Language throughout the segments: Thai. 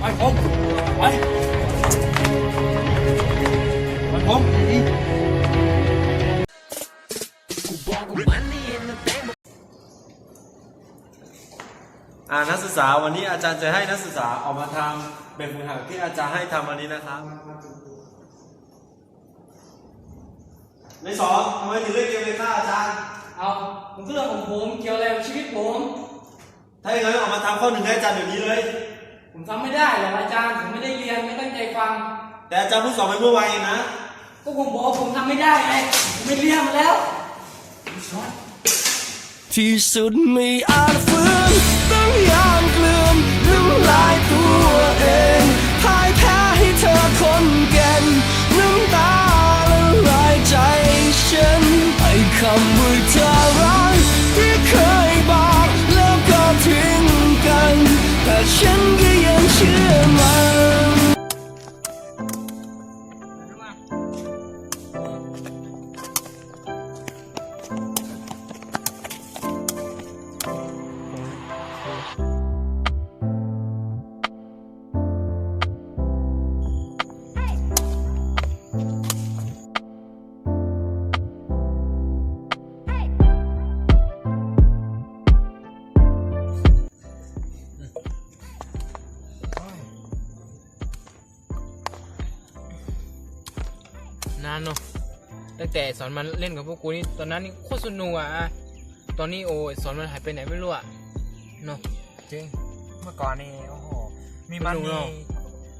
ไปผมไปไปผมอ่านักศึกษาวันนี้อาจารย์จะให้นักศึกษาออกมาทำแบบฝึกหัดที่อาจารย์ให้ทำวันนี้นะครับในสองทำไมถึงเล่นเกมเลยค่ะอาจารย์ เอามันก็เรื่องของผมเกี่ยวอะไรกับชีวิตผม ถ้าอย่างนั้นออกมาทำข้อหนึ่งให้อาจารย์เดี๋ยวนี้เลย ผมทำไม่ได้หรอกอาจารย์ผมไม่ได้เรียนไม่ตั้งใจฟัง แต่อาจารย์เพิ่งสอบไปเมื่อวานเองนะก็ผมบอกว่าผมทำไม่ได้ไงผมไม่เรียนมาแล้วที่สุดไม่อาจฝืนต้องยอมกลืนน้ำลายตัวเองพ่ายแพ้ให้เธอคนเก่งน้ำตาละลายใจฉันไอ้คำานเนาะตั้งแต่สอนมันเล่นกับพวกกูนี่ตอนนั้นนี่โคตรสนุกอะอะตอนนี้โอ้ยสอนมันหายไปไหนไม่รู้อะเนาะจริงเมื่อก่อนนี่โอ้โหมีมันสนุกมีเนอะ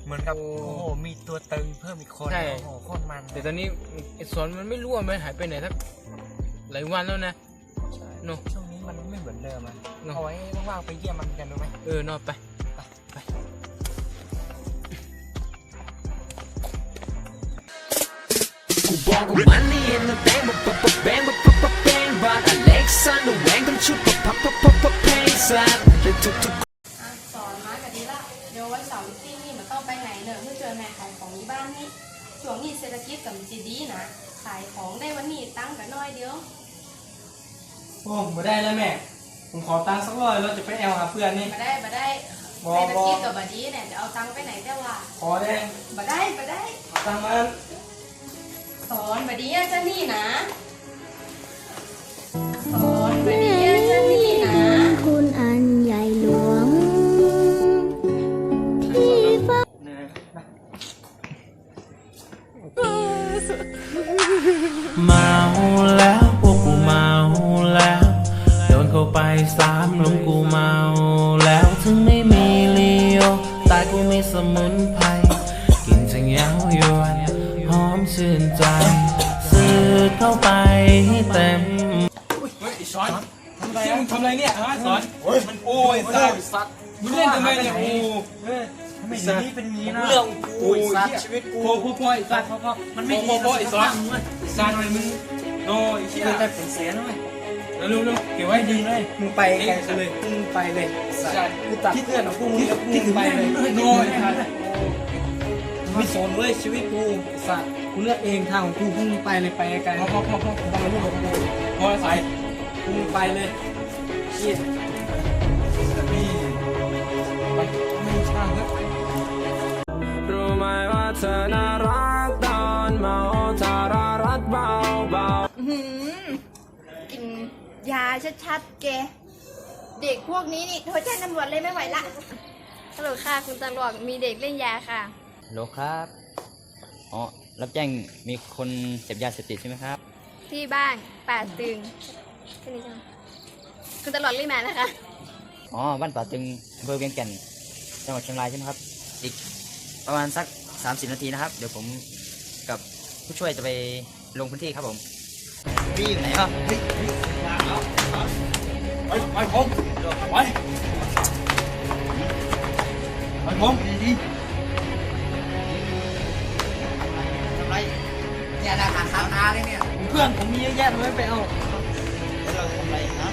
เหมือนกับโอ้โอ้โหมีตัวตึงเพิ่มอีกคนใช่ โอ้โหโคตรมันแต่ตอนนี้ไอ้สอนมันไม่รู้ว่ามันหายไปไหนสักหลายวันแล้วนะ ใช่เนอะช่วงนี้มันไม่เหมือนเดิมอะเนอะ เอาไว้ว่างๆไปเยี่ยมมันกันดูไหมเออนอนไปไป บอกว่ามันนี่เห็นนะแบงแบบแบบแบงแบบแบบแบงบาดอเล็กซานเดอร์แหวงกันชุดแบบพับพับพับพับเพย์ซันและทุกทุกอะสอนมากันดีละเดี๋ยววันเสาร์ที่นี่มันต้องไปไหนเนอะเพื่อเจอแม่ขายของที่บ้านนี่ช่วงนี้เศรษฐกิจกับมันจีดีนะ ขายของได้วันนี้ตั้งกันน้อยเดียว โอ้ไม่ได้แล้วแม่ ผมขอตังค์สักร้อยเราจะไปแอลหาเพื่อนนี่ มาได้มาได้บอเศรษฐบอกิจกับบดีเนี่ยจะเอาตังค์ไปไหนแต่ว่าขอได้ มาได้มาได้ ขอตังค์มา สอนบดีอะเจ้านี่นะ สอนบดีอะเจ้านี่นะ คุณอันใหญ่หลวง ที่เฝ้าเมาแล้วพวกกูเมาแล้ว โดนเข้าไปสามลงกูเมาแล้วถึงไม่มีเลียวแต่กูมีสมุนไพรกินจังยาวยวนหอม ชื่นใจสื่อเข้าไปให้เต็มเฮ้ยไอ้สอนทำอะไรมึงทำอะไรเนี่ยฮะสอนโอ้ยมันโอ้ยสัตว์สัตว์มึงเล่นทำไมเนี่ยโอ้ยทำไมอย่างนี้เป็นงี้นะเรื่องกูสัตว์ชีวิตกูพอพอพอไอ้สัตว์พอพอมันไม่พอพอไอ้สอนไอ้สัตว์มันมึงโอ้ยเชี่ยแต่เป็นเสียนะเว้ยเร็วเร็วเก็บไว้ดีเลยมึงไปไกลเลยมึงไปเลยกูตัดที่เพื่อนของกูมึงแล้วกูไปเลยโน้ยไม่สนเว้ยชีวิตกูสัตว์ กูเลือกเองทางของกูพุ่งไปเลยไปไกลพอพอพอพอกูบังลูกของกูพอใส่กูไปเลยเชี่ยนี่ไปไม่ช่างเถอะรู้ไหมว่าเธอน่ารักตอนเมาทารารัดเบาเบาหืมกินยาชัดๆแก เด็กพวกนี้นี่โทรแจ้งตำรวจเลยไม่ไหวละฮัลโหลค่ะ คุณตำรวจมีเด็กเล่นยาค่ะ โลครับ อ๋อ รับแจ้งมีคนเสพยาเสพติดใช่ไหมครับ ที่บ้านป่าตึงแค่นี้ใช่ไหมคุณตำรวจรีบมานะคะ อ๋อบ้านป่าตึงอำเภอเวียงแก่นจังหวัดเชียงรายใช่ไหมครับ อีกประมาณสัก 30 นาทีนะครับ เดี๋ยวผมกับผู้ช่วยจะไปลงพื้นที่ครับผม พี่อยู่ไหนครับไปไปผมไปไปผมดี พื่อนผมมีเยอะแยะเลยไปเอาเราทำอะไรครั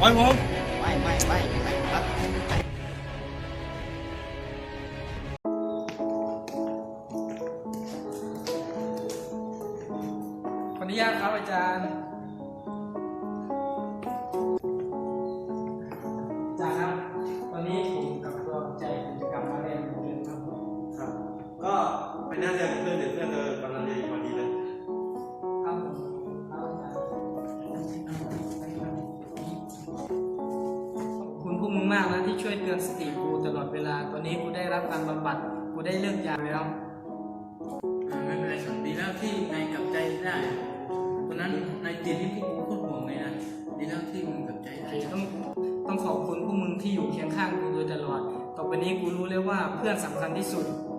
ปล่ผมไปไปไปไปครัขออนุญาตครับอาจารย์อาจารย์ครับตอนนี้ผมกับตัวใจผมจะกลับมาเรียนเหมือนเดิมครับ ครับ ก็ไปนั่งเรียนกับเพื่อนเดี๋ยวเพื่อนเลย วยเตือนสติกูตลอดเวลา ตอนนี้กูได้รับการบำบัด กูได้เลิกยาแล้วอ่าไม่เป็นไรสอนดีแล้วที่นายกลับใจได้ตอนนั้นนายติดที่พวกกูโคตรห่วงเลยนะดีแล้วที่มึงกลับใจได้ต้องต้องขอบคุณพวกมึงที่อยู่เคียงข้างกูโดยตลอด ต่อไปนี้กูรู้แล้วว่าเพื่อนสำคัญที่สุดอ